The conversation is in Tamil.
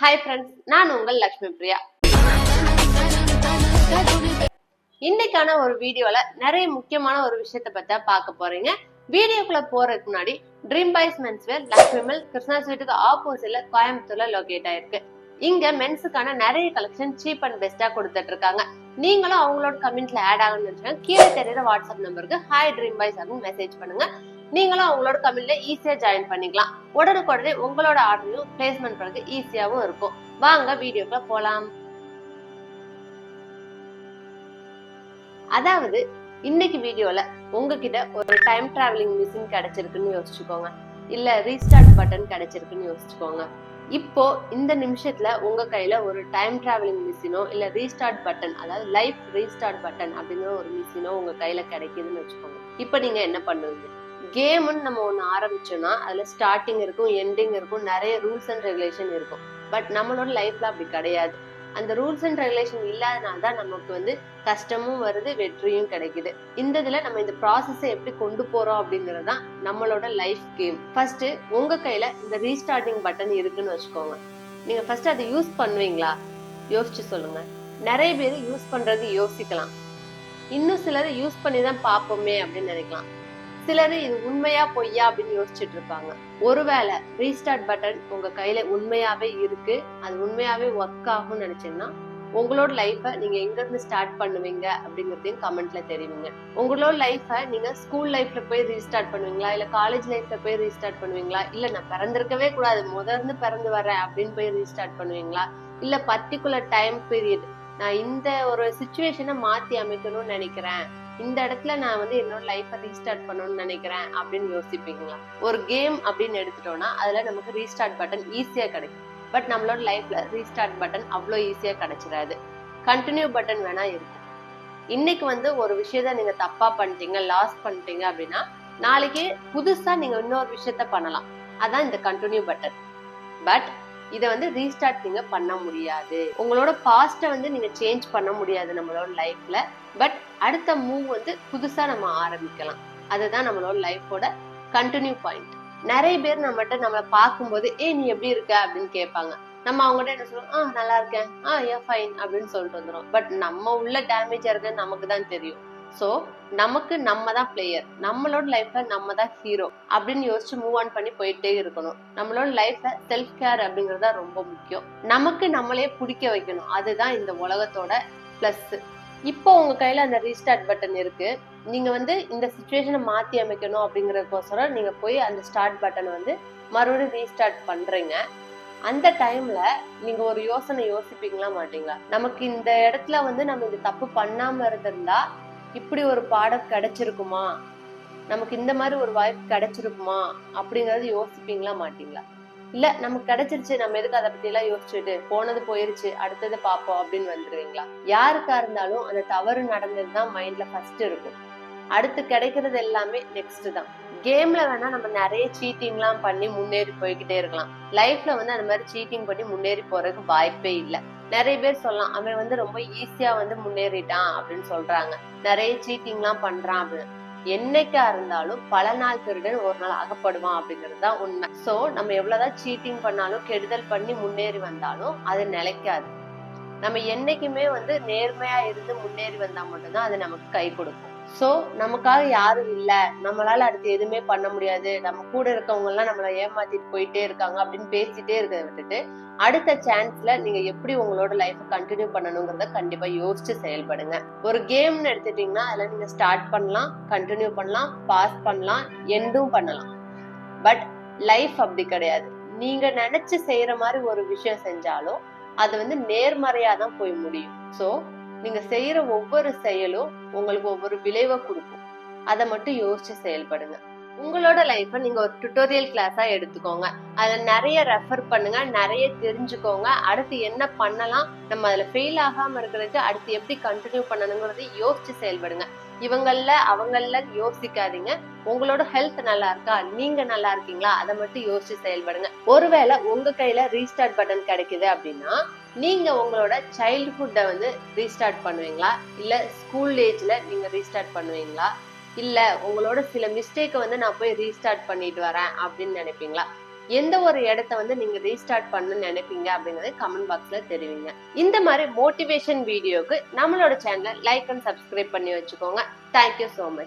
ஹாய் ஃப்ரெண்ட்ஸ் நான் உங்கள் லக்ஷ்மி பிரியா. இன்னைக்கான ஒரு வீடியோல நிறைய முக்கியமான ஒரு விஷயத்தை பத்தி பார்க்க போறீங்க. வீடியோக்குள்ள போறதுக்கு முன்னாடி dream boys menswear Lakshmi mill Krishna ஸ்வீட்டுக்கு ஆப்போசிட்ல கோயம்புத்தூர்ல லொகேட் ஆயிருக்கு. இங்க மென்ஸுக்கான நிறைய கலெக்ஷன் சீப் அண்ட் பெஸ்டா கொடுத்துட்டு இருக்காங்க. நீங்களும் அவங்களோட கமெண்ட்ல ஆட் ஆகணும்னு நினைச்சாங்க கீழே தெரியுற வாட்ஸ்அப் நம்பருக்கு ஹாய் ட்ரீம் பாய்ஸ் அப்படின்னு மெசேஜ் பண்ணுங்க. நீங்களும் அவங்களோட கமெண்ட்ல ஈஸியா ஜாயின் பண்ணிக்கலாம். உடனுக்குடனே உங்களோட ஆர்டரையும் பிளேஸ்மெண்ட் பண்றது ஈஸியாவும் இருக்கும். வாங்க வீடியோக்குள்ள போலாம். அதாவது இன்னைக்கு வீடியோல உங்ககிட்ட ஒரு டைம் டிராவலிங் மிஷின் கிடைச்சிருக்குன்னு யோசிச்சுக்கோங்க. இல்ல ரீஸ்டார்ட் பட்டன் கிடைச்சிருக்குன்னு யோசிச்சுக்கோங்க. இப்போ இந்த நிமிஷத்துல உங்க கையில ஒரு டைம் டிராவலிங் மிஷினோ இல்ல ரீஸ்டார்ட் பட்டன் அதாவது லைஃப் ரீஸ்டார்ட் பட்டன் அப்படிங்கிற ஒரு மிஷினோ உங்க கையில கிடைக்குதுன்னு வச்சுக்கோங்க. இப்போ நீங்க என்ன பண்ணுவீங்க? கேம்னு நம்ம ஒன்று ஆரம்பிச்சோம்னா அதில் ஸ்டார்டிங் இருக்கும் எண்டிங் இருக்கும் நிறைய ரூல்ஸ் அண்ட் ரெகுலேஷன் இருக்கும். பட் நம்மளோட லைஃப்ல அப்படி கிடையாது. அந்த ரூல்ஸ் அண்ட் ரெகுலேஷன் இல்லாதனால தான் நமக்கு வந்து கஷ்டமும் வருது வெற்றியும் கிடைக்குது. இந்த இதுல நம்ம இந்த ப்ராசஸை எப்படி கொண்டு போறோம் அப்படிங்கிறது தான் நம்மளோட லைஃப் கேம் ஃபர்ஸ்ட் உங்க கையில இந்த ரீஸ்டார்டிங் பட்டன் இருக்குன்னு வச்சுக்கோங்க. நீங்க ஃபர்ஸ்ட் அதை யூஸ் பண்ணுவீங்களா? யோசிச்சு சொல்லுங்க. நிறைய பேர் யூஸ் பண்றது யோசிக்கலாம். இன்னும் சிலர் யூஸ் பண்ணி தான் பார்ப்போமே அப்படின்னு நினைக்கலாம். சிலர் இது உண்மையா பொய்யா அப்படின்னு யோசிச்சுட்டு இருப்பாங்க. ஒருவேளை ரீஸ்டார்ட் பட்டன் உங்க கையில உண்மையாவே இருக்கு. அது உண்மையாவே ஒர்க் ஆகும்னு நினைச்சீங்கன்னா உங்களோட லைஃபை நீங்க எங்க இருந்து ஸ்டார்ட் பண்ணுவீங்க அப்படிங்கறதையும் கமெண்ட்ல தெரிவிங்க. உங்களோட லைஃபை நீங்க ஸ்கூல் லைஃப்ல போய் ரீஸ்டார்ட் பண்ணுவீங்களா? இல்ல காலேஜ் லைஃப்ல போய் ரீஸ்டார்ட் பண்ணுவீங்களா? இல்ல நான் பிறந்திருக்கவே கூடாது முதர்ந்து பிறந்து வரேன் அப்படின்னு போய் ரீஸ்டார்ட் பண்ணுவீங்களா? இல்ல பர்டிகுலர் டைம் பீரியட் நான் இந்த ஒரு சுச்சுவேஷனை மாத்தி அமைக்கணும்னு நினைக்கிறேன். இந்த இடத்துல நான் வந்து என்னோட லைஃப்பை ரீஸ்டார்ட் பண்ணணும்னு நினைக்கிறேன் அப்படின்னு யோசிப்பீங்களா? ஒரு கேம் அப்படின்னு எடுத்துட்டோம்னா அதுல நமக்கு ரீஸ்டார்ட் பட்டன் ஈஸியா கிடைக்கும். பட் நம்மளோட லைஃப்ல ரீஸ்டார்ட் பட்டன் அவ்வளோ ஈஸியா கிடைச்சிடாது. கண்டினியூ பட்டன் வேணா இருக்கும். இன்னைக்கு வந்து ஒரு விஷயத்த நீங்க தப்பா பண்ணிட்டீங்க லாஸ் பண்ணிட்டீங்க அப்படின்னா நாளைக்கு புதுசா நீங்க இன்னொரு விஷயத்த பண்ணலாம். அதான் இந்த கண்டினியூ பட்டன் பட் இதை வந்து ரீஸ்டார்ட் நீங்க பண்ண முடியாது. உங்களோட பாஸ்ட்டை வந்து நீங்க சேஞ்ச் பண்ண முடியாது நம்மளோட லைஃப்ல பட் அடுத்த மூவ் வந்து புதுசா நம்ம ஆரம்பிக்கலாம். அதுதான் நம்மளோட லைஃபோட கண்டினியூ பாயிண்ட் நிறைய பேர் நம்மகிட்ட நம்மளை பார்க்கும்போது ஏ நீ எப்படி இருக்க? அப்படின்னு கேட்பாங்க. நம்ம அவங்ககிட்ட என்ன சொல்லுவோம் ஆ நல்லா இருக்கேன். ஆ ஏ ஃபைன் அப்படின்னு சொல்லிட்டு வந்துடும் பட் நம்ம உள்ள டேமேஜ் இருக்குன்னு நமக்கு தான் தெரியும். ஸோ நமக்கு நம்ம தான் பிளேயர் நம்மளோட லைஃப்ல நம்ம தான் ஹீரோ அப்படின்னு யோசிச்சு மூவ் ஆன் பண்ணி போயிட்டே இருக்கணும். நம்மளோட லைஃப்ல செல்ஃப் கேர் அப்படிங்கிறது தான் ரொம்ப முக்கியம். நமக்கு நம்மளே பிடிக்க வைக்கணும். அதுதான் இந்த உலகத்தோட பிளஸ் இப்போ உங்க கையில அந்த ரீஸ்டார்ட் பட்டன் இருக்கு. நீங்க வந்து இந்த சுச்சுவேஷனை மாத்தி அமைக்கணும் அப்படிங்கறதுக்கோசரம் நீங்க போய் அந்த ஸ்டார்ட் பட்டனை வந்து மறுபடியும் ரீஸ்டார்ட் பண்றீங்க. அந்த டைம்ல நீங்க ஒரு யோசனை யோசிப்பீங்களா மாட்டீங்களா? நமக்கு இந்த இடத்துல வந்து நம்ம இந்த தப்பு பண்ணாம இருந்திருந்தா இப்படி ஒரு பாடம் கிடைச்சிருக்குமா? நமக்கு இந்த மாதிரி ஒரு வாய்ப்பு கிடைச்சிருக்குமா? அப்படிங்கறது யோசிப்பீங்களா மாட்டீங்களா? இல்ல நமக்கு கிடைச்சிருச்சு நம்ம எதுக்கு அதை பத்தி எல்லாம் யோசிச்சுட்டு போனது போயிருச்சு அடுத்தது பாப்போம் அப்படின்னு வந்துருவீங்களா? யாருக்கா இருந்தாலும் அந்த தவறு நடந்ததுதான் மைண்ட்ல ஃபர்ஸ்ட் இருக்கும். அடுத்து கிடைக்கிறது எல்லாமே நெக்ஸ்ட் தான். கேம்ல வேணா நம்ம நிறைய சீட்டிங்லாம் பண்ணி முன்னேறி போய்கிட்டே இருக்கலாம். லைஃப்ல வந்து அந்த மாதிரி சீட்டிங் பண்ணி முன்னேறி போறதுக்கு வாய்ப்பே இல்லை. நிறைய பேர் சொல்லலாம் அவன் வந்து ரொம்ப ஈஸியா வந்து முன்னேறிட்டான் அப்படின்னு சொல்றாங்க. நிறைய சீட்டிங்லாம் பண்றான் அப்படின்னு என்னைக்கா இருந்தாலும் பல நாள் திருடன் ஒரு நாள் அகப்படுவான் அப்படிங்கிறது தான் உண்மை. சோ நம்ம எவ்வளவுதான் சீட்டிங் பண்ணாலும் கெடுதல் பண்ணி முன்னேறி வந்தாலும் அது நிலைக்காது. நம்ம என்னைக்குமே வந்து நேர்மையா இருந்து முன்னேறி வந்தா மட்டும்தான் அது நமக்கு கை கொடுக்கும். சோ நமக்காக யாரும் இல்ல. நம்மளால அடுத்து எதுவுமே பண்ண முடியாது. நம்ம கூட இருக்கவங்க எல்லாம் நம்மள ஏமாத்திட்டு போயிட்டே இருக்காங்க அப்படின்னு பேசிட்டே இருக்கிறத விட்டுட்டு அடுத்த சான்ஸ்ல நீங்க எப்படி உங்களோட லைஃப் கண்டினியூ பண்ணணுங்கிறத கண்டிப்பா யோசிச்சு செயல்படுங்க. ஒரு கேம்னு எடுத்துட்டீங்கன்னா அதுல நீங்க ஸ்டார்ட் பண்ணலாம் கண்டினியூ பண்ணலாம் பாஸ் பண்ணலாம் எண்டும் பண்ணலாம். பட் லைஃப் அப்படி கிடையாது. நீங்க நினைச்சு செய்யற மாதிரி ஒரு விஷயம் செஞ்சாலும் அது வந்து நேர்மறையா தான் போய் முடியும். சோ நீங்க செய்யற ஒவ்வொரு செயலும் உங்களுக்கு ஒவ்வொரு விளைவை கொடுக்கும். அதை மட்டும் யோசிச்சு செயல்படுங்க. உங்களோட லைஃப்பை நீங்க ஒரு டுட்டோரியல் கிளாஸா எடுத்துக்கோங்க. அதுல நிறைய ரெஃபர் பண்ணுங்க நிறைய தெரிஞ்சுக்கோங்க. அடுத்து என்ன பண்ணலாம் நம்ம அதுல ஃபெயில் ஆகாம இருக்கிறதுக்கு அடுத்து எப்படி கண்டினியூ பண்ணணுங்கிறத யோசிச்சு செயல்படுங்க. இவங்கள அவங்கள யோசிக்காதீங்க. உங்களோட ஹெல்த் நல்லா இருக்கா? நீங்க நல்லா இருக்கீங்களா? அதை மட்டும் யோசிச்சு செயல்படுங்க. ஒருவேளை உங்க கையில ரீஸ்டார்ட் பட்டன் கிடைக்குது அப்படின்னா நீங்க உங்களோட சைல்ட்ஹுட்டை வந்து ரீஸ்டார்ட் பண்ணுவீங்களா? இல்ல ஸ்கூல் ஏஜ்ல நீங்க ரீஸ்டார்ட் பண்ணுவீங்களா? இல்ல உங்களோட சில மிஸ்டேக்கை வந்து நான் போய் ரீஸ்டார்ட் பண்ணிட்டு வரேன் அப்படின்னு நினைப்பீங்களா? எந்த ஒரு இடத்த வந்து நீங்க ரீஸ்டார்ட் பண்ணணும்னு நினைப்பீங்க அப்படிங்கறத கமெண்ட் பாக்ஸ்ல தெரிவிங்க. இந்த மாதிரி மோட்டிவேஷன் வீடியோக்கு நம்மளோட சேனலை லைக் அண்ட் சப்ஸ்கிரைப் பண்ணி வச்சுக்கோங்க. Thank you so much